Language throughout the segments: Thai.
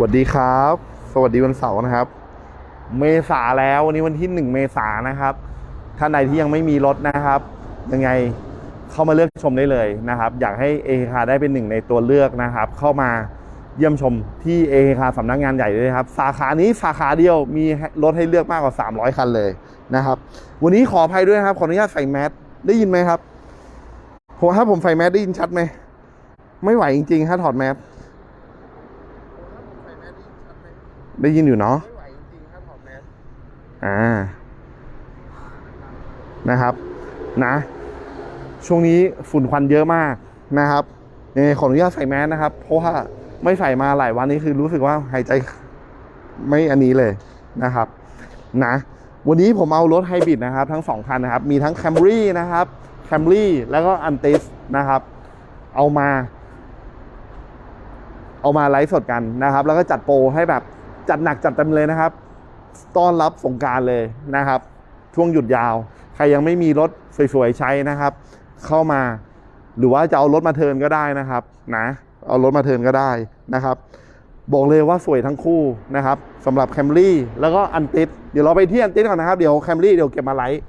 สวัสดีครับ สวัสดีวันเสาร์นะครับ เมษาแล้ววันนี้วันที่หนึ่งเมษานะครับท่านใดที่ยังไม่มีรถนะครับ ยังไงเข้ามาเลือกชมได้เลยนะครับ อยากให้เอคาได้เป็นหนึ่งในตัวเลือกนะครับ เข้ามาเยี่ยมชมที่เอคาสำนักงานใหญ่เลยครับ สาขานี้สาขาเดียวมีรถให้เลือกมากกว่า 300 คันเลยนะครับ วันนี้ขออภัยด้วยครับขออนุญาตใส่แมสได้ยินไหมครับผมถ้าผมใส่แมสได้ยินชัดไหมไม่ไหวจริงๆถ้าถอดแมส ได้ยินอยู่เนาะไม่ไหวจริงๆครับถอดแมสอ่านะครับ นะ ช่วงนี้ฝุ่นควันเยอะมากนะครับยังไงขออนุญาตใส่แมสนะครับ เพราะว่าไม่ใส่มาหลายวันนี้คือรู้สึกว่าหายใจไม่อันนี้เลยนะครับ นะ วันนี้ผมเอารถไฮบริดนะครับ ทั้งสองคันนะครับ มีทั้ง Camry นะครับ Camry แล้วก็ Antis นะครับ เอามา เอามาไลฟ์สดกันนะครับ แล้วก็จัดโปรให้แบบ จัดหนักจัดเต็มเลยนะครับ ต้อนรับสงการเลยนะครับ ช่วงหยุดยาว ใครยังไม่มีรถสวยๆใช้นะครับ เข้ามา หรือว่าจะเอารถมาเทินก็ได้นะครับ นะ เอารถมาเทินก็ได้นะครับ บอกเลยว่าสวยทั้งคู่นะครับสำหรับแคมรี่แล้วก็อันติดเดี๋ยวเราไปที่อันติดก่อนนะครับ เดี๋ยวแคมรี่เดี๋ยวเก็บมาไลท์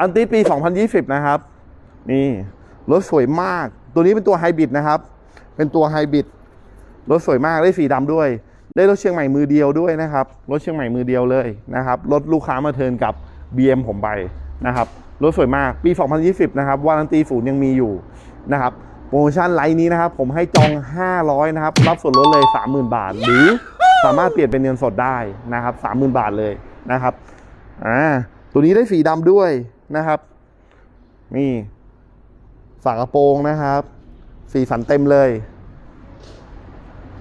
อันติดปี 2020 นะครับ นี่รถสวยมาก ตัวนี้เป็นตัวไฮบริดนะครับ เป็นตัวไฮบริดรถสวยมากได้สีดำด้วย ได้รถเชียงใหม่มือเดียวด้วยนะครับ รถเชียงใหม่มือเดียวเลยนะครับรถลูกค้ามาเทิร์นกับ BM ผมไปนะครับรถสวยมากปี 2020 นะครับวารันตีศูนย์ยังมีอยู่นะครับโปรโมชั่นไลน์นี้นะครับ ผมให้จอง 500 นะครับ รับส่วนลดเลย 30,000 บาท หรือสามารถเปลี่ยนเป็นเงินสดได้นะครับ 30,000 บาทเลยนะครับอ่าตัวนี้ได้สีดำด้วย นะครับนี่ฝากระโปรงนะครับ สีสันเต็มเลย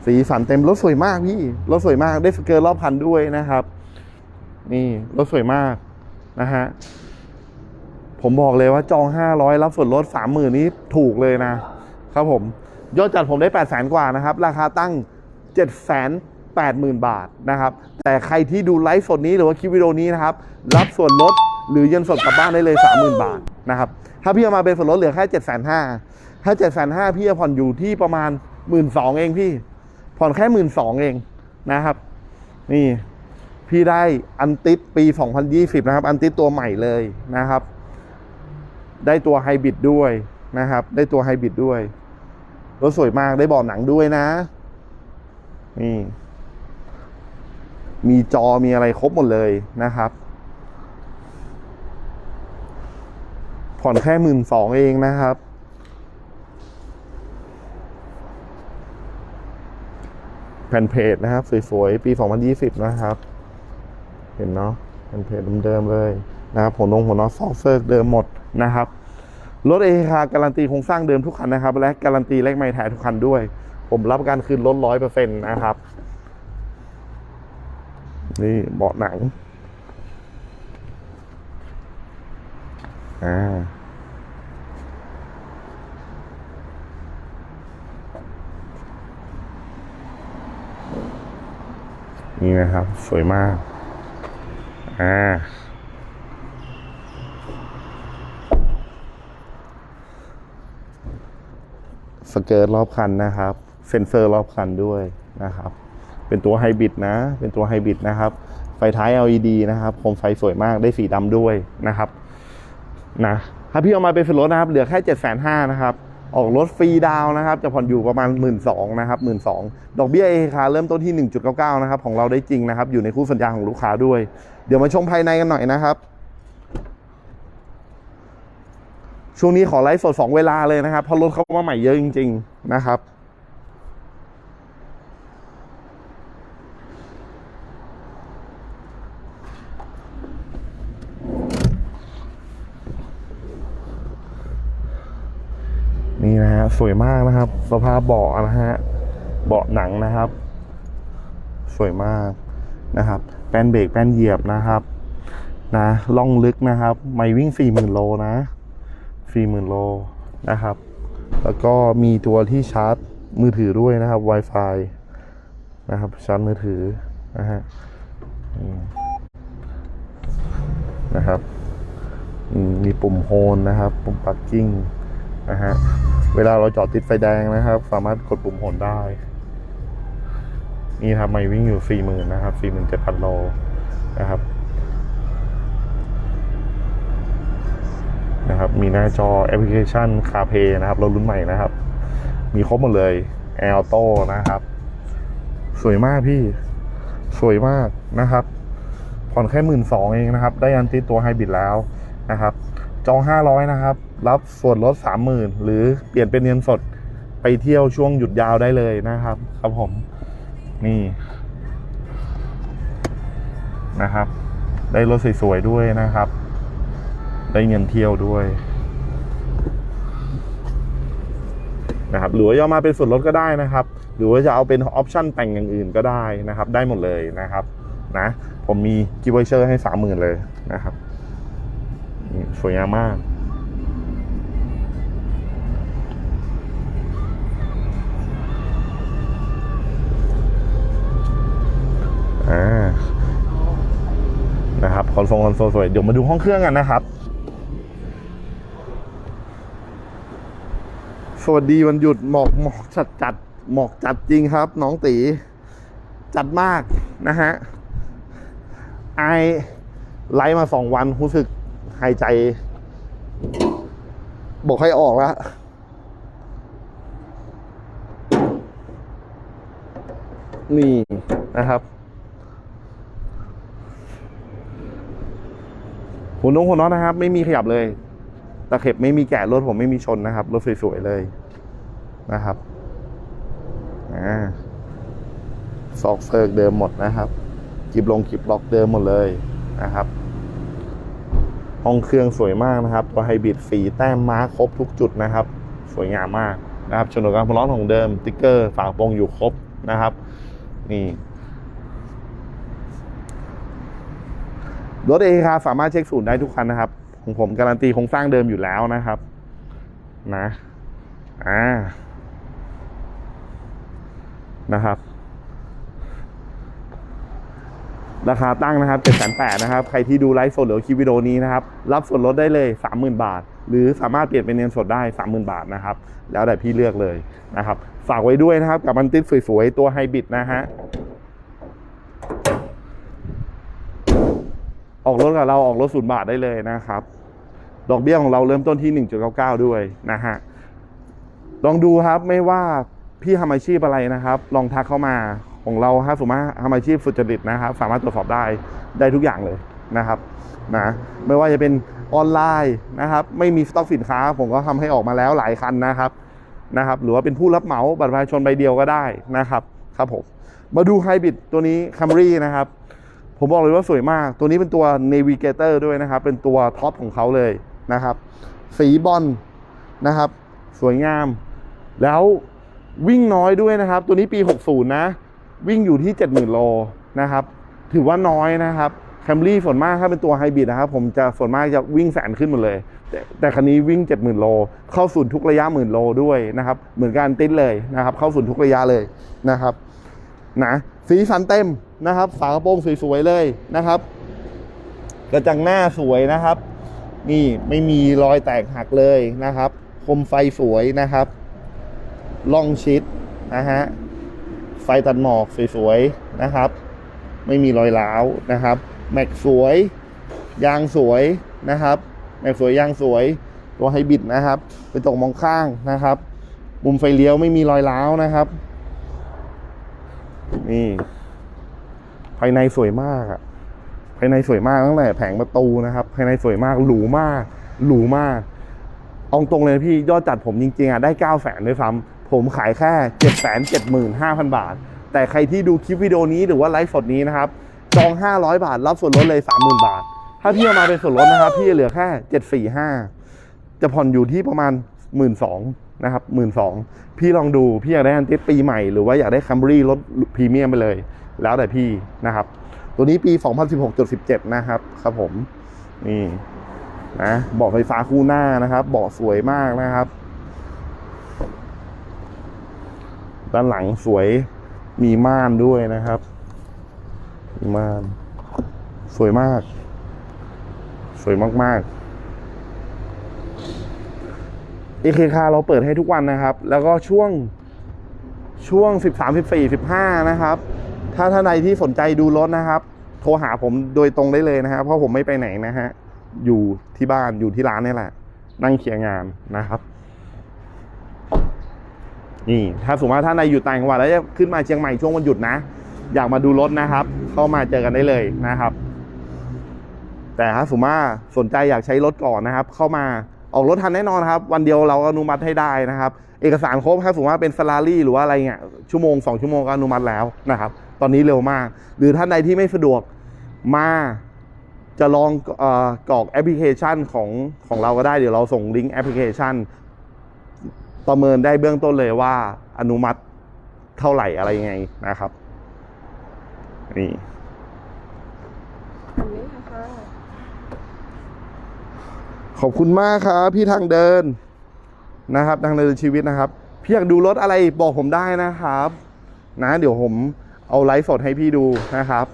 สีสันเต็มรถสวยมากพี่รถสวยมากได้สเกิร์ตรอบคันด้วยนะครับ นี่รถสวยมากนะฮะผมบอกเลยว่าจอง 500 รับส่วนลด30,000นี้ถูกเลยนะ ครับผม ยอดจัดผมได้8 0 0 0 0 กว่านะครับ ราคาตั้ง 7 8 0 0 0 0 บาทนะครับ แต่ใครที่ดูไลฟ์สดนี้หรือว่าคลิปวิดีโอนี้นะครับ รับส่วนลด หรือเงินสดกลับบ้านได้เลย 30,000 บาทนะครับถ้าพี่เอามาเป็นส่วนลดเหลือแค่7 5 0 0 0ถ้า7 5 0 0 0พี่จะผ่อนอยู่ที่ประมาณ1 2ื่นเองพี่ ผ่อนแค่1 2ื่นเองนะครับ นี่พี่ได้อันติดปี 2020 นะครับ อันติดตัวใหม่เลยนะครับ ได้ตัวไฮบริดด้วยนะครับ ได้ตัวไฮบริดด้วยรถสวยมากได้เบาะหนังด้วยนะ นี่ มีจอมีอะไรครบหมดเลยนะครับ ผ่อนแค่หมื่นสองเองนะครับ แผ่นเพจนะครับ สวยๆ ปี 2020 นะครับ เห็นเนาะแผ่นเพจเดิมๆเลยนะครับหัวนงหัวนอตซอกเซิร์กเดิมหมดนะครับรถเอคาการันตีโครงสร้างเดิมทุกคันนะครับ และการันตีเลขไม่แท้ทุกคันด้วย ผมรับการคืนรถร้อยเปอร์เซ็นต์นะครับ นี่เบาะหนัง อ่านี่นะครับ สวยมาก อ่า สเกิร์ตรอบคันนะครับ เซ็นเซอร์รอบคันด้วยนะครับ เป็นตัวไฮบริดนะ เป็นตัวไฮบริดนะครับ ไฟท้าย LED นะครับ โคมไฟสวยมาก ได้สีดำด้วยนะครับ นะถ้าพี่เอามาเป็นส่วนลดนะครับ เหลือแค่เจ็ดแสนห้านะครับ ออกรถฟรีดาวนะครับ จะผ่อนอยู่ประมาณหมื่นสองนะครับหมื่นสองดอกเบี้ยเอคาเริ่มต้นที่หนึ่งจุดเก้าเก้านะครับ ของเราได้จริงนะครับ อยู่ในคู่สัญญาของลูกค้าด้วย เดี๋ยวมาชมภายในกันหน่อยนะครับช่วงนี้ขอไลฟ์สดสองเวลาเลยนะครับเพราะรถเข้ามาใหม่เยอะจริง ๆ นะครับ นี่นะฮะสวยมากนะครับ สภาพเบาะนะฮะเบาะหนังนะครับ สวยมากนะครับ แป้นเบรกแป้นเหยียบนะครับ นะล่องลึกนะครับ ไม่วิ่งสี่หมื่นโลนะสี่หมื่นโลนะครับ แล้วก็มีตัวที่ชาร์จมือถือด้วยนะครับ Wi-Fi นะครับชาร์จมือถือนะฮะนะครับมมีปุ่มโฮนนะครับ ปุ่มปักกิ้ง นะฮะเวลาเราจอดติดไฟแดงนะครับ สามารถกดปุ่มโหนได้ นี่ทำไมวิ่งอยู่สี่หมื่นนะครับสี่หมื่นเจ็ดพันโลนะครับนะครับ มีหน้าจอแอปพลิเคชัน CarPlay นะครับรถรุ่นใหม่นะครับ มีครบหมดเลย Air Auto นะครับ สวยมากพี่สวยมากนะครับผ่อนแค่หมื่นสองเองนะครับ ได้ยันติดตัวไฮบริดแล้วนะครับ จองห้าร้อยนะครับ รับส่วนลดสามหมื่นหรือเปลี่ยนเป็นเงินสดไปเที่ยวช่วงหยุดยาวได้เลยนะครับ ครับผมนี่นะครับ ได้รถสวยๆด้วยนะครับ ได้เงินเที่ยวด้วยนะครับหรือว่าจะเอมาเป็นส่วนลดก็ได้นะครับ หรือว่าจะเอาเป็นออปชั่นแต่งอย่างอื่นก็ได้นะครับ ได้หมดเลยนะครับนะผมมีกิฟต์เชอร์ให้สามหมื่นเลยนะครับสวยงามมาก อนโซลคอนโซลสวยเดี๋ยวมาดูห้องเครื่องกันนะครับ สวัสดีวันหยุดหมอกหมอกจัดจัดหมอกจัดจริงครับ น้องตี จัดมากนะฮะไอไลฟ์มาสองวันรู้สึกหายใจ บอกให้ออกแล้วนี่นะครับ หัวนงหัวน็อตนะครับ ไม่มีขยับเลยตะเข็บไม่มีแกะรถผมไม่มีชนนะครับ รถสวยๆเลยนะครับอ่าซอกเซิร์กเดิมหมดนะครับกิบลงกิบล็อกเดิมหมดเลยนะครับ ห้องเครื่องสวยมากนะครับ ตัวไฮบริดสีแต้มม้าครบทุกจุดนะครับ สวยงามมากนะครับชนวนการพร้อมของเดิมติ๊กเกอร์ฝาโปรงอยู่ครบนะครับ นี่ รถเอคาสามารถเช็คศูนย์ได้ทุกคันนะครับ ของผมการันตีโครงสร้างเดิมอยู่แล้วนะครับ นะอ่านะครับราคาตั้งนะครับเจ็ดแสนแปดนะครับ ใครที่ดูไลฟ์สดหรือคลิปวิดีโอนี้นะครับ รับส่วนลดได้เลยสามหมื่นบาท หรือสามารถเปลี่ยนเป็นเงินสดได้สามหมื่นบาทนะครับ แล้วแต่พี่เลือกเลยนะครับ ฝากไว้ด้วยนะครับ กับมันติดสวยๆ ตัวไฮบริดนะฮะ ออกรถกับเราออกรถศูนย์บาทได้เลยนะครับ ดอกเบี้ยของเราเริ่มต้นที่ 1.99 ด้วยนะฮะลองดูครับไม่ว่าพี่ทำอาชีพอะไรนะครับ ลองทักเข้ามาของเราครับสมมติทำอาชีพสุจริตนะครับ สามารถตรวจสอบได้ได้ทุกอย่างเลยนะครับนะไม่ว่าจะเป็นออนไลน์นะครับ ไม่มีสต็อกสินค้า ผมก็ทำให้ออกมาแล้วหลายคันนะครับนะครับ หรือว่าเป็นผู้รับเหมาบัตรประชาชนใบเดียวก็ได้นะครับครับผมมาดูไฮบริดตัวนี้ Camry นะครับ ผมบอกเลยว่าสวยมาก ตัวนี้เป็นตัว Navigator ด้วยนะครับ เป็นตัวท็อปของเขาเลยนะครับ สีบอลนะครับ สวยงาม แล้ววิ่งน้อยด้วยนะครับ ตัวนี้ปี 60 นะ วิ่งอยู่ที่ 70,000 โลนะครับ ถือว่าน้อยนะครับ Camry ส่วนมากถ้าเป็นตัวไฮบริดนะครับ ผมจะส่วนมากจะวิ่งแสนขึ้นหมดเลย แต่แต่คันนี้วิ่ง 70,000 โล เข้าศูนย์ทุกระยะหมื่นโลด้วยนะครับ เหมือนกันติดเลยนะครับ เข้าศูนย์ทุกระยะเลยนะครับ นะ สีสันเต็มนะครับ ฝากระโปรงสวยๆเลยนะครับ กระจังหน้าสวยนะครับ นี่ไม่มีรอยแตกหักเลยนะครับ คมไฟสวยนะครับล่องชิดนะฮะไฟตัดหมอกสวยๆนะครับ ไม่มีรอยร้าวนะครับ แม็กสวย ยางสวยนะครับ แม็กสวยยางสวย ตัวไฮบริดนะครับเป็นตกมองข้างนะครับมุมไฟเลี้ยวไม่มีรอยร้าวนะครับ นี่ ภายในสวยมากอะภายในสวยมากตั้งแต่แผงประตูนะครับ ภายในสวยมากหรูมากหรูมากเอาตรงเลยพี่ยอดจัดผมจริงๆอะได้เก้าแสนด้วยซ้ำผมขายแค่เจ็ดแสนเจ็ดหมื่นห้าพันบาท แต่ใครที่ดูคลิปวิดีโอนี้หรือว่าไลฟ์สดนี้นะครับจองห้าร้อยบาท รับส่วนลดเลยสามหมื่นบาท ถ้าพี่เอามาเป็นส่วนลดนะครับ พี่จะเหลือแค่เจ็ดสี่ห้าจะผ่อนอยู่ที่ประมาณหมื่นสอง นะครับหมื่นสองพี่ลองดูพี่อยากได้อันติสปีใหม่หรือว่าอยากได้คัมบรี่รถพรีเมียมไปเลย แล้วแต่พี่นะครับ ตัวนี้ปี 2016.17 นะครับครับผมนี่นะเบาะไฟฟ้าคู่หน้านะครับเบาะสวยมากนะครับ ด้านหลังสวยมีม่านด้วยนะครับมีม่าน สวยมาก สวยมากๆ เอเคคาเราเปิดให้ทุกวันนะครับ แล้วก็ช่วงช่วง 13 14 15 นะครับ ถ้าท่านใดที่สนใจดูรถนะครับ โทรหาผมโดยตรงได้เลยนะครับ เพราะผมไม่ไปไหนนะฮะ อยู่ที่บ้านอยู่ที่ร้านนี่แหละ นั่งเคลียร์งานนะครับ นี่ ถ้าสมมติว่าท่านใดอยู่ต่างจังหวัดแล้วจะขึ้นมาเชียงใหม่ช่วงวันหยุดนะ อยากมาดูรถนะครับ เข้ามาเจอกันได้เลยนะครับ แต่ถ้าสมมติว่าสนใจอยากใช้รถก่อนนะครับ เข้ามา ออกรถทันแน่นอนครับ วันเดียวเราอนุมัติให้ได้นะครับ เอกสารครบถ้าสมมติว่าเป็นสลารี่หรือว่าอะไรเงี้ยชั่วโมงสองชั่วโมงก็อนุมัติแล้วนะครับ ตอนนี้เร็วมาก หรือท่านใดที่ไม่สะดวกมาจะลองอกรอกแอปพลิเคชันของของเราก็ได้เดี๋ยวเราส่งลิงก์แอปพลิเคชัน ประเมินได้เบื้องต้นเลยว่าอนุมัติเท่าไหร่อะไรยังไงนะครับนี่นี้ค่ะ ขอบคุณมากครับ พี่ทางเดินนะครับทางเดินชีวิตนะครับ พี่อยากดูรถอะไรบอกผมได้นะครับ นะ เดี๋ยวผมเอาไลฟ์สดให้พี่ดูนะครับ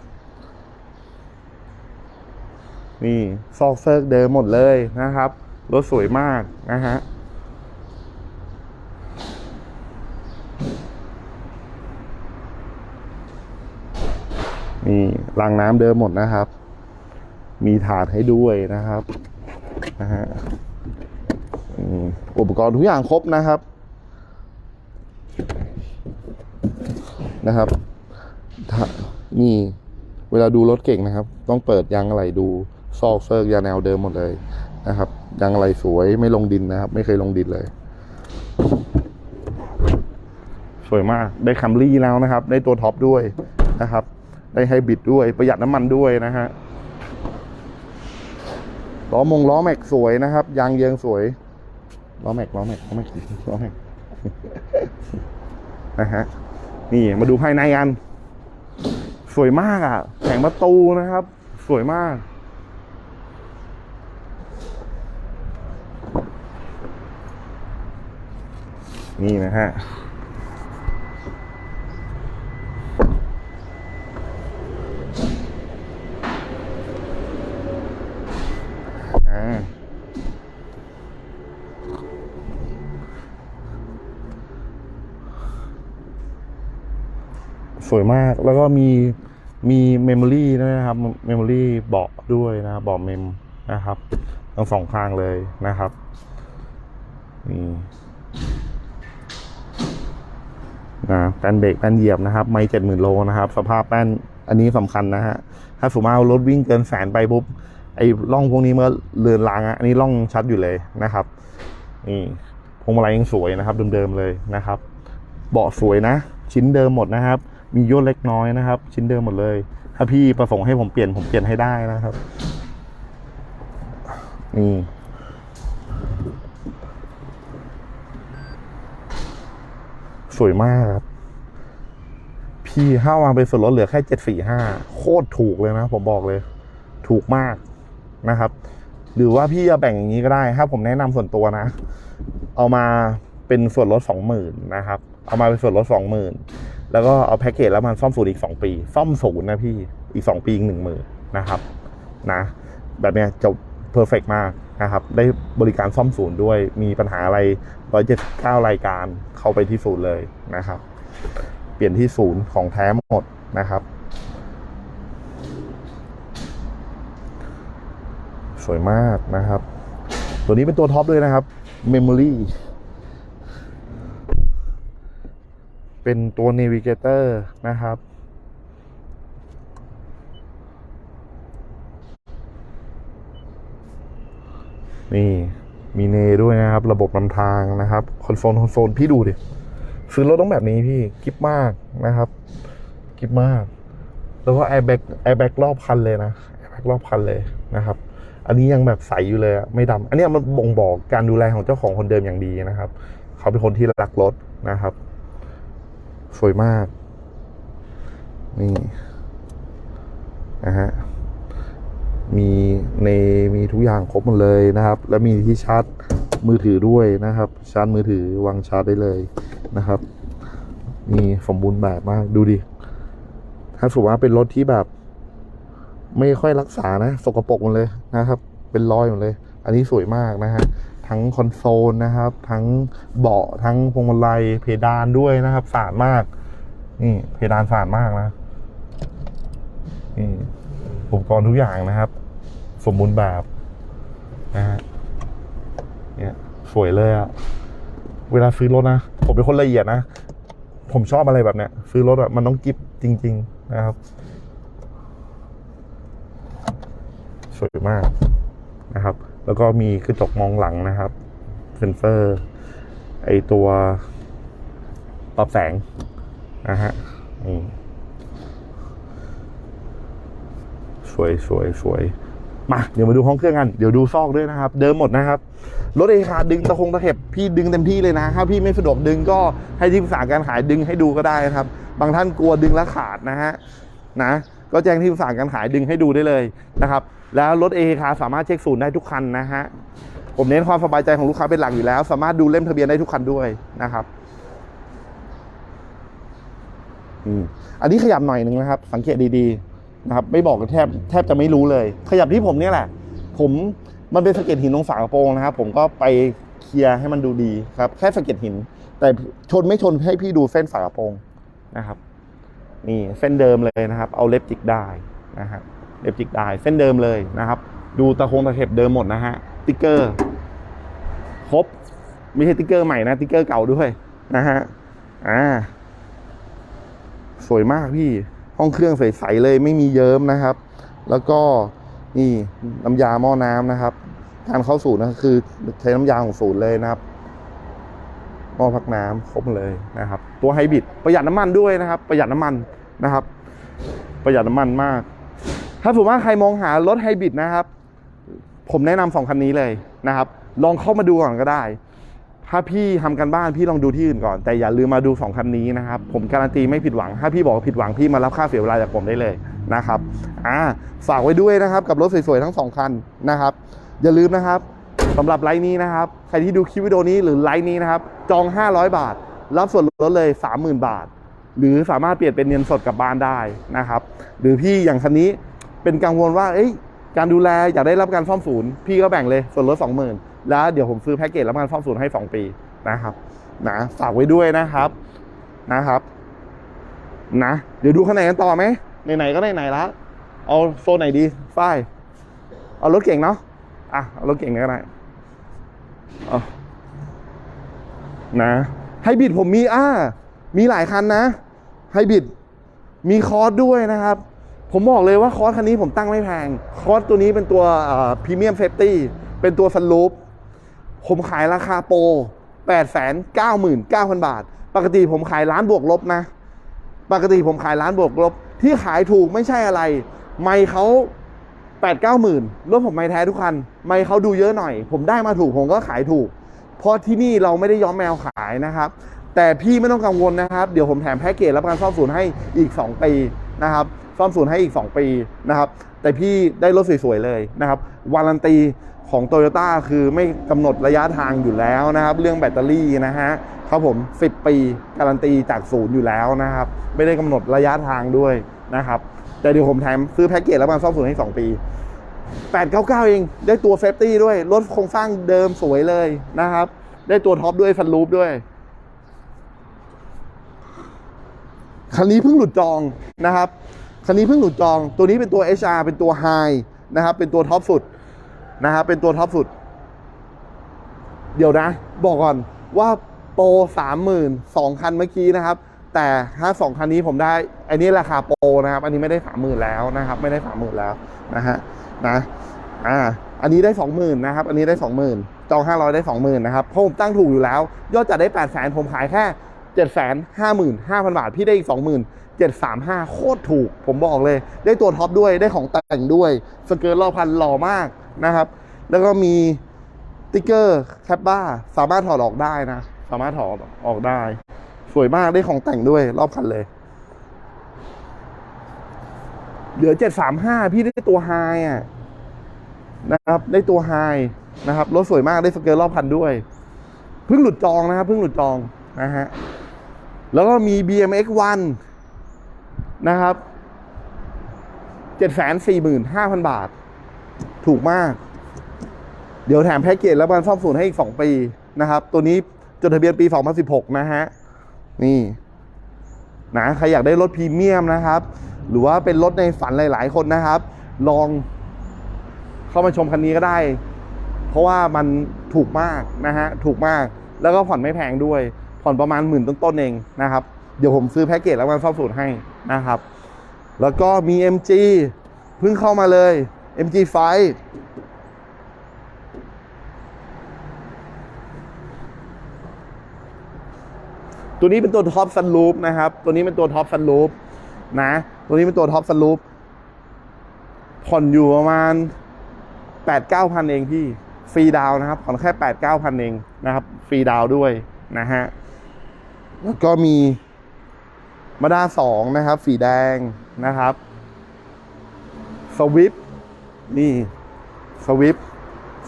นี่ซอกเซิร์กเดิมหมดเลยนะครับ รถสวยมากนะฮะนี่รางน้ำเดิมหมดนะครับ มีถาดให้ด้วยนะครับ นะฮะอุปกรณ์ทุกอย่างครบนะครับ นะครับนี่เวลาดูรถเก่งนะครับ ต้องเปิดยางอะไรดูซอกเซิร์กยาแนวเดิมหมดเลยนะครับยางอะไรสวยไม่ลงดินนะครับ ไม่เคยลงดินเลย สวยมากได้คัมรี่แล้วนะครับ ได้ตัวท็อปด้วยนะครับ ได้ไฮบริดด้วยประหยัดน้ำมันด้วยนะฮะ ล้อมงล้อแม็กสวยนะครับยางเยิงสวยล้อแม็กล้อแม็กล้อแม็กล้อแม็กนะฮะนี่มาดูภายในกัน สวยมากอะแผงประตูนะครับ สวยมากนี่นะฮะ วยมาก แล้วก็มีมีเมมโมรี่ด้วยนะครับเมมโมรี่เบาะด้วยนะเบาะเมมนะครับทั้งสองข้างเลยนะครับนี่นะแป้นเบรกแป้นเหยียบนะครับ ไม่เจ็ดหมื่นโลนะครับ สภาพแป้นอันนี้สำคัญนะฮะถ้าสมมติเอารถวิ่งเกินแสนไปปุ๊บไอ้ร่องพวกนี้เมื่อเลือนลางอะอันนี้ร่องชัดอยู่เลยนะครับนี่พวงมาลัยยังสวยนะครับ เดิมๆเลยนะครับ เบาะสวยนะ ชิ้นเดิมหมดนะครับ มีย่นเล็กน้อยนะครับ ชิ้นเดิมหมดเลย ถ้าพี่ประสงค์ให้ผมเปลี่ยนผมเปลี่ยนให้ได้นะครับ นี่สวยมากครับ พี่ห้าวางเป็นส่วนลดเหลือแค่เจ็ดสี่ห้าโคตรถูกเลยนะ ผมบอกเลย ถูกมากนะครับ หรือว่าพี่จะแบ่งอย่างนี้ก็ได้ ถ้าผมแนะนำส่วนตัวนะ เอามาเป็นส่วนลดสองหมื่นนะครับ เอามาเป็นส่วนลดสองหมื่น แล้วก็เอาแพ็กเกจแล้วมันซ่อมศูนย์อีกสองปี ซ่อมศูนย์นะพี่อีกสองปีอีกหนึ่งหมื่นนะครับนะแบบเนี้ยจะเพอร์เฟกมากนะครับได้บริการซ่อมศูนย์ด้วยมีปัญหาอะไรร้อยเจ็ดเก้ารายการเข้าไปที่ศูนย์เลยนะครับ เปลี่ยนที่ศูนย์ของแท้หมดนะครับ สวยมากนะครับ ตัวนี้เป็นตัวท็อปเลยนะครับ Memory เป็นตัว Navigator นะครับ นี่มีเนด้วยนะครับ ระบบนำทางนะครับคอนโซลคอนโซลพี่ดูดิ ซื้อรถต้องแบบนี้พี่กิฟมากนะครับกิฟมาก แล้วก็แอร์แบ็กแอร์แบ็กรอบคันเลยนะแอร์แบ็กรอบคันเลยนะครับ อันนี้ยังแบบใสอยู่เลยอะไม่ดำอันนี้มันบ่งบอกการดูแลของเจ้าของคนเดิมอย่างดีนะครับ เขาเป็นคนที่รักรถนะครับ สวยมาก นี่นะฮะมีในมีทุกอย่างครบหมดเลยนะครับ แล้วมีที่ชาร์จมือถือด้วยนะครับ ชาร์จมือถือวางชาร์จได้เลยนะครับนี่สมบูรณ์แบบมากดูดิ ถ้าสมมติว่าเป็นรถที่แบบ ไม่ค่อยรักษานะ สกปรกหมดเลยนะครับ เป็นรอยหมดเลย อันนี้สวยมากนะฮะ ทั้งคอนโซลนะครับ ทั้งเบาะทั้งพวงมาลัยเพดานด้วยนะครับสะอาดมาก นี่เพดานสะอาดมากนะนี่อุปกรณ์ทุกอย่างนะครับ สมบูรณ์แบบนะฮะเนี่ยสวยเลยอะเวลาซื้อรถนะ ผมเป็นคนละเอียดนะ ผมชอบอะไรแบบเนี้ยซื้อรถอะมันต้องกิฟจริง ๆ นะครับ สวยมากนะครับ แล้วก็มีกระจกมองหลังนะครับ เซนเซอร์ ไอตัวปรับแสงนะฮะนี่สวยสวยสวยมา เดี๋ยวมาดูห้องเครื่องกัน เดี๋ยวดูซอกด้วยนะครับ เดิมหมดนะครับ รถเอคาดึงตะคงตะเข็บ พี่ดึงเต็มที่เลยนะ ถ้าพี่ไม่สะดวกดึงก็ให้ที่ปรึกษาการขายดึงให้ดูก็ได้นะครับ บางท่านกลัวดึงแล้วขาดนะฮะนะ ก็แจ้งที่ปรึกษาการขายดึงให้ดูได้เลยนะครับ แล้วรถเอคาสามารถเช็คศูนย์ได้ทุกคันนะฮะผมเน้นความสบายใจของลูกค้าเป็นหลักอยู่แล้ว สามารถดูเล่มทะเบียนได้ทุกคันด้วยนะครับอือันนี้ขยับหน่อยหนึ่งนะครับ สังเกตดีๆนะครับ ไม่บอกแทบแทบจะไม่รู้เลย ขยับที่ผมเนี่ยแหละ ผมมันเป็นสะเก็ดหินตรงฝากระโปรงนะครับ ผมก็ไปเคลียร์ให้มันดูดีครับ แค่สะเก็ดหิน แต่ชนไม่ชนให้พี่ดูเส้นฝากระโปรงนะครับ นี่เส้นเดิมเลยนะครับ เอาเล็บจิกได้นะฮะ เล็บจิกได้เส้นเดิมเลยนะครับ ดูตะคงตะเข็บเดิมหมดนะฮะติ๊กเกอร์ครบไม่ใช่ติ๊กเกอร์ใหม่นะติ๊กเกอร์เก่าด้วยนะฮะอ่าสวยมากพี่ห้องเครื่องใสๆเลยไม่มีเยิ้มนะครับ แล้วก็นี่น้ำยาหม้อน้ำนะครับการเข้าศูนย์นะคือใช้น้ำยาของศูนย์เลยนะครับหม้อพักน้ำครบเลยนะครับ ตัวไฮบริดประหยัดน้ำมันด้วยนะครับ ประหยัดน้ำมันนะครับ ประหยัดน้ำมันมาก ถ้าสมว่าใครมองหารถไฮบริดนะครับ ผมแนะนำสองคันนี้เลยนะครับ ลองเข้ามาดูก่อนก็ได้ ถ้าพี่ทำกันบ้านพี่ลองดูที่อื่นก่อน แต่อย่าลืมมาดูสองคันนี้นะครับ ผมการันตีไม่ผิดหวัง ถ้าพี่บอกผิดหวังพี่มารับค่าเสียเวลาจากผมได้เลยนะครับ อ่า ฝากไว้ด้วยนะครับ กับรถสวยๆทั้งสองคันนะครับ อย่าลืมนะครับสำหรับไลน์นี้นะครับ ใครที่ดูคลิปวิดีโอนี้หรือไลน์นี้นะครับ จอง 500 บาท รับส่วนลดเลย 30,000 บาท หรือสามารถเปลี่ยนเป็นเงินสดกลับบ้านได้นะครับ หรือพี่อย่างคันนี้ เป็นกังวลว่าเอ้ยการดูแลอยากได้รับการซ่อมศูนย์พี่ก็แบ่งเลยส่วนลด20,000แล้วเดี๋ยวผมซื้อแพ็กเกจรับการซ่อมศูนย์ให้ 2 ปีนะครับนะฝากไว้ด้วยนะครับนะครับนะเดี๋ยวดูข้างในกันต่อไหมไหนๆก็ไหนๆแล้วเอาโซนไหนดีฝ้ายเอารถเก่งเนาะอะเอารถเก่งก็ได้เอานะไฮบริดผมมีอ่ามีหลายคันนะไฮบริดมีคอร์สด้วยนะครับ ผมบอกเลยว่าคอร์สคันนี้ผมตั้งไม่แพง คอร์สตัวนี้เป็นตัวพรีเมียมเซฟตี้เป็นตัวซันลูปผมขายราคาโปร8 9 9 0 0 0 บาท ปกติผมขายร้านบวกลบนะ ปกติผมขายร้านบวกลบ ที่ขายถูกไม่ใช่อะไร ไม่เขาแปดเก้าหมื่นรถผมไม่แท้ทุกคัน ไม่เขาดูเยอะหน่อย ผมได้มาถูกผมก็ขายถูก เพราะที่นี่เราไม่ได้ย้อมแมวขายนะครับ แต่พี่ไม่ต้องกังวลนะครับ เดี๋ยวผมแถมแพ็กเกจรับประกันซ่อมศูนย์ให้อีก 2 ปี นะครับซ่อมศูนย์ให้อีก 2 ปีนะครับแต่พี่ได้รถสวยๆเลยนะครับวารันตีของโตโยต้าคือไม่กำหนดระยะทางอยู่แล้วนะครับ เรื่องแบตเตอรี่นะฮะครับผม 10 ปีการันตีจากศูนย์อยู่แล้วนะครับ ไม่ได้กำหนดระยะทางด้วยนะครับ แต่เดี๋ยวผมแถมซื้อแพ็กเกจรับประกันซ่อมศูนย์ให้ 2 ปี 899 เอง ได้ตัวเซฟตี้ด้วย รถโครงสร้างเดิมสวยเลยนะครับ ได้ตัวท็อปด้วยฟันรูปด้วย คันนี้เพิ่งหลุดจองนะครับ คันนี้เพิ่งหลุดจอง ตัวนี้เป็นตัว HR เป็นตัว High นะครับ เป็นตัวท็อปสุดนะครับ เป็นตัวท็อปสุด เดี๋ยวนะ บอกก่อนว่าโปรสามหมื่นสองคันเมื่อกี้นะครับ แต่ถ้าสองคันนี้ผมได้ อันนี้ราคาโปรนะครับ อันนี้ไม่ได้สามหมื่นแล้วนะครับ ไม่ได้สามหมื่นแล้วนะฮะ นะ อ่า อันนี้ได้สองหมื่นนะครับ อันนี้ได้สองหมื่นจองห้าร้อยได้สองหมื่นนะครับ เพราะผมตั้งถูกอยู่แล้ว ยอดจัดได้แปดแสนผมขายแค่ เจ็ดแสนห้าหมื่นห้าพันบาท พี่ได้อีกสองหมื่นเจ็ดสามห้าโคตรถูก ผมบอกเลย ได้ตัวท็อปด้วยได้ของแต่งด้วย สเกิร์ตรอบพันหล่อมากนะครับ แล้วก็มีติ๊กเกอร์แคปบ้าสามารถถอดออกได้นะ สามารถถอดออกได้ สวยมากได้ของแต่งด้วยรอบคันเลยเหลือเจ็ดสามห้าพี่ได้ตัวไฮอะนะครับ ได้ตัวไฮนะครับรถสวยมากได้สเกลรอบพันด้วย เพิ่งหลุดจองนะครับเพิ่งหลุดจองนะฮะ แล้วก็มี BMX 1 นะครับเจ็ดแสนสี่หมื่นห้าพันบาท ถูกมาก เดี๋ยวแถมแพ็กเกจแล้วมันซ่อมศูนย์ให้อีก 2 ปีนะครับ ตัวนี้จดทะเบียนปี 2016 นะฮะ นี่ นะ ใครอยากได้รถพรีเมียมนะครับ หรือว่าเป็นรถในฝันหลาย ๆ คนนะครับ ลองเข้ามาชมคันนี้ก็ได้ เพราะว่ามันถูกมากนะฮะ ถูกมาก แล้วก็ผ่อนไม่แพงด้วย ผ่อนประมาณหมื่นต้นๆเองนะครับ เดี๋ยวผมซื้อแพ็กเกจแล้วมันซ่อมสูตรให้นะครับ แล้วก็มี MG เพิ่งเข้ามาเลย MG5 ตัวนี้เป็นตัวท็อปซันลูปนะครับ ตัวนี้เป็นตัวท็อปซันลูปนะ ตัวนี้เป็นตัวท็อปซันลูปผ่อนอยู่ประมาณแปดเก้าพันเองพี่ ฟรีดาวนะครับ ผ่อนแค่แปดเก้าพันเองนะครับ ฟรีดาวด้วยนะฮะ แล้วก็มีมาด้าสองนะครับ สีแดงนะครับสวิปนี่สวิป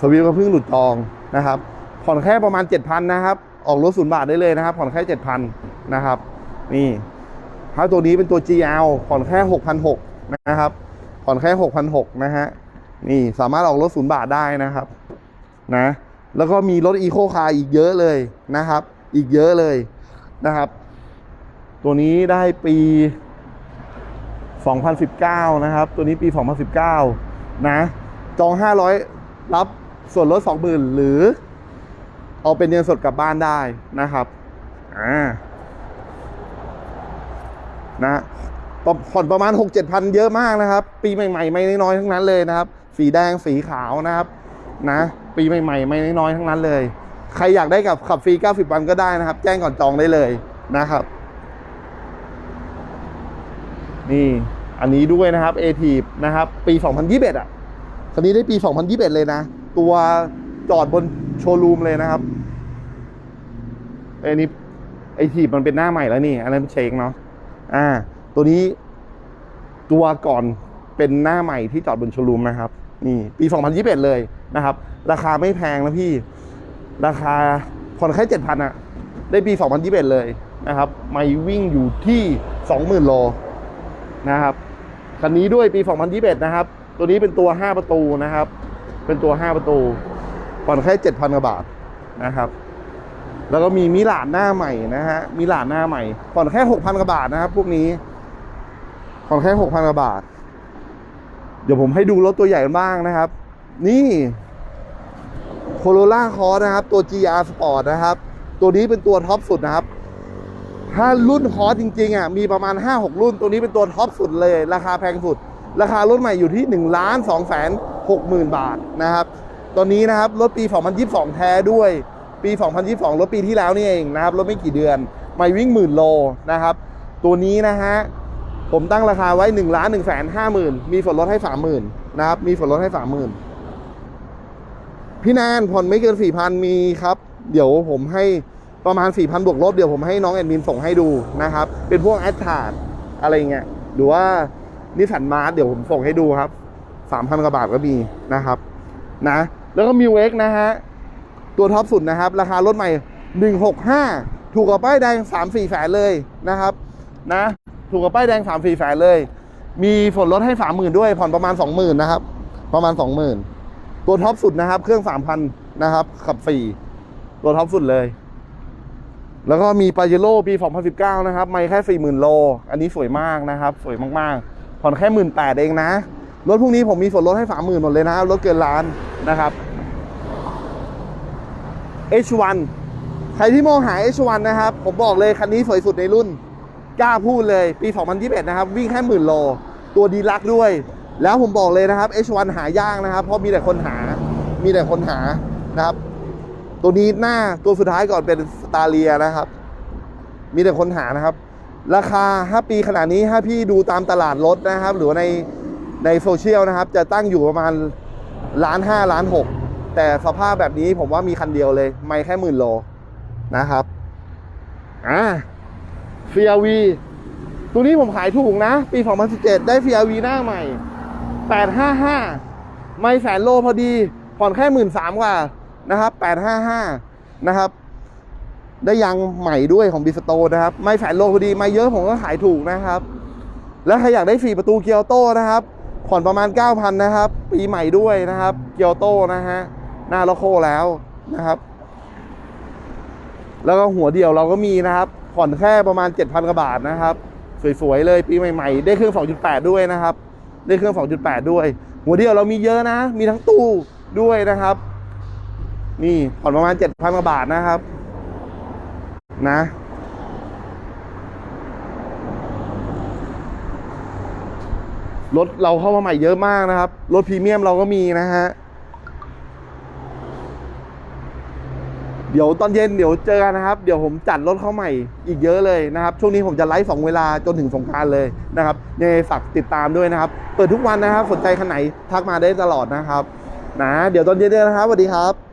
สวิปก็เพิ่งหลุดจองนะครับ ผ่อนแค่ประมาณ 7,000 นะครับ ออกรถศูนย์บาทได้เลยนะครับ ผ่อนแค่ 7,000 นะครับ นี่ถ้าตัวนี้เป็นตัว GL ผ่อนแค่ 6,600 นะครับ ผ่อนแค่ 6,600 นะฮะ นี่สามารถออกรถศูนย์บาทได้นะครับ นะ แล้วก็มีรถอีโคคาร์อีกเยอะเลยนะครับ อีกเยอะเลย นะครับ ตัวนี้ได้ปี 2019 นะครับ ตัวนี้ปี 2019 นะ จอง 500 รับส่วนลด 20,000 หรือ เอาเป็นเงินสดกลับบ้านได้นะครับอ่านะผ่อนประมาณ 6 7พันเยอะมากนะครับ ปีใหม่ๆ ไม่น้อยๆทั้งนั้นเลยนะครับ สีแดงสีขาวนะครับ นะ ปีใหม่ๆ ไม่น้อยๆทั้งนั้นเลย ใครอยากได้กับขับฟรี 90 วันก็ได้นะครับ แจ้งก่อนจองได้เลยนะครับ นี่อันนี้ด้วยนะครับ a t ทีนะครับ ปี 2021 อะ คันนี้ได้ปี 2021 เลยนะ ตัวจอดบนโชว์รูมเลยนะครับไอ้นี่ไอทีบมันเป็นหน้าใหม่แล้วนี่ อันนั้นเชคเนาะอ่า ตัวนี้ตัวก่อนเป็นหน้าใหม่ที่จอดบนโชว์รูมนะครับ นี่ ปี 2021 เลยนะครับ ราคาไม่แพงนะพี่ ราคาผ่อนแค่7,000อะได้ปี 2021 เลยนะครับ ไม่วิ่งอยู่ที่ 20,000 โลนะครับคันนี้ด้วยปี 2021 นะครับ ตัวนี้เป็นตัว 5 ประตูนะครับ เป็นตัว 5 ประตูผ่อนแค่ 7,000กว่าบาทนะครับ แล้วก็มีมิลานหน้าใหม่นะฮะมิลานหน้าใหม่ผ่อนแค่ 6,000กว่าบาทนะครับ พวกนี้ผ่อนแค่ 6,000กว่าบาท เดี๋ยวผมให้ดูรถตัวใหญ่กันบ้างนะครับ นี่ โคโรล่าคอนะครับ ตัว GR Sport นะครับ ตัวนี้เป็นตัวท็อปสุดนะครับ ถ้ารุ่นฮอสจริงๆอะมีประมาณ 5-6 รุ่น ตัวนี้เป็นตัวท็อปสุดเลย ราคาแพงสุด ราคารถใหม่อยู่ที่1 2 6 0 0 0 0 บาทนะครับตอนนี้นะครับรถปี 2022 แท้ด้วย ปี 2022 รถปีที่แล้วนี่เองนะครับ รถไม่กี่เดือน ไม่วิ่งหมื่นโลนะครับ ตัวนี้นะฮะ ผมตั้งราคาไว้1นึ่งล้านหนึ่งแสนห้าหมื่นมีส่วนลดให้สามหมื่นนะครับ มีส่วนลดให้สามหมื่น พี่แนนผ่อนไม่เกินสี่พันมีครับ เดี๋ยวผมให้ประมาณสี่พันบวกลบเดี๋ยวผมให้น้องแอดมินส่งให้ดูนะครับ เป็นพวกแอดทาร์อะไรเงี้ยหรือว่านิสสันมาร์เดี๋ยวผมส่งให้ดูครับสามพันกว่าบาทก็มีนะครับนะแล้วก็มิวเอ็กนะฮะ ตัวท็อปสุดนะครับ ราคารถใหม่165ถูกกว่าป้ายแดง3 4แสนเลยนะครับนะถูกกว่าป้ายแดง3 4แสนเลย มีส่วนลดให้30,000ด้วยผ่อนประมาณ20,000นนะครับ ประมาณ20,000 ตัวท็อปสุดนะครับ เครื่อง3,000นนะครับขับ4ตัวท็อปสุดเลย แล้วก็มีปาเจโร่ปี 2019 นะครับ ไม่แค่ 40,000 โล อันนี้สวยมากนะครับ สวยมากๆ ผ่อนแค่18,000เองนะ รถพวกนี้ผมมีส่วนลดให้ 30,000 หมดเลยนะ รถเกินล้านนะครับ H1 ใครที่มองหา H1 นะครับ ผมบอกเลย คันนี้สวยสุดในรุ่น กล้าพูดเลย ปี 2021 นะครับ วิ่งแค่หมื่นโล ตัวดีลักด้วย แล้วผมบอกเลยนะครับ H1 หายากนะครับ เพราะมีแต่คนหา มีแต่คนหานะครับ ตัวนี้หน้าตัวสุดท้ายก่อนเป็นสตาเลียนะครับ มีแต่คนหานะครับ ราคา 5 ปีขนาดนี้ถ้าพี่ดูตามตลาดรถนะครับ หรือในในโซเชียลนะครับ จะตั้งอยู่ประมาณล้านห้าล้านหกแต่สภาพแบบนี้ผมว่ามีคันเดียวเลย ไม่แค่หมื่นโลนะครับอ่า CRV ตัวนี้ผมขายถูกนะ ปี 2017 ได้ CRV หน้าใหม่ 855 ไม่แสนโลพอดี ผ่อนแค่หมื่นสามกว่านะครับ 855 นะครับ ได้ยางใหม่ด้วยของบิสโตนะครับ ไม่แฝนโลพอดี ไม่เยอะผมก็ขายถูกนะครับ แล้วใครอยากได้ฟรีประตูเกียวโตนะครับ ผ่อนประมาณ 9,000 นะครับ ปีใหม่ด้วยนะครับ เกียวโตนะฮะ หน้าโลโก้แล้วนะครับ แล้วก็หัวเดียวเราก็มีนะครับ ผ่อนแค่ประมาณ 7,000กว่าบาทนะครับ สวยๆเลยปีใหม่ๆ ได้เครื่อง 2.8 ด้วยนะครับ ได้เครื่อง 2.8 ด้วย หัวเดียวเรามีเยอะนะ มีทั้งตู้ด้วยนะครับ นี่ผ่อนประมาณ 7,000กว่าบาทนะครับ นะรถเราเข้ามาใหม่เยอะมากนะครับ รถพรีเมียมเราก็มีนะฮะ เดี๋ยวตอนเย็นเดี๋ยวเจอกันนะครับ เดี๋ยวผมจัดรถเข้าใหม่อีกเยอะเลยนะครับ ช่วงนี้ผมจะไลฟ์สองเวลาจนถึงสงการเลยนะครับยังไงฝากติดตามด้วยนะครับ เปิดทุกวันนะครับ สนใจคันไหนทักมาได้ตลอดนะครับนะเดี๋ยวตอนเย็นนะครับสวัสดีครับ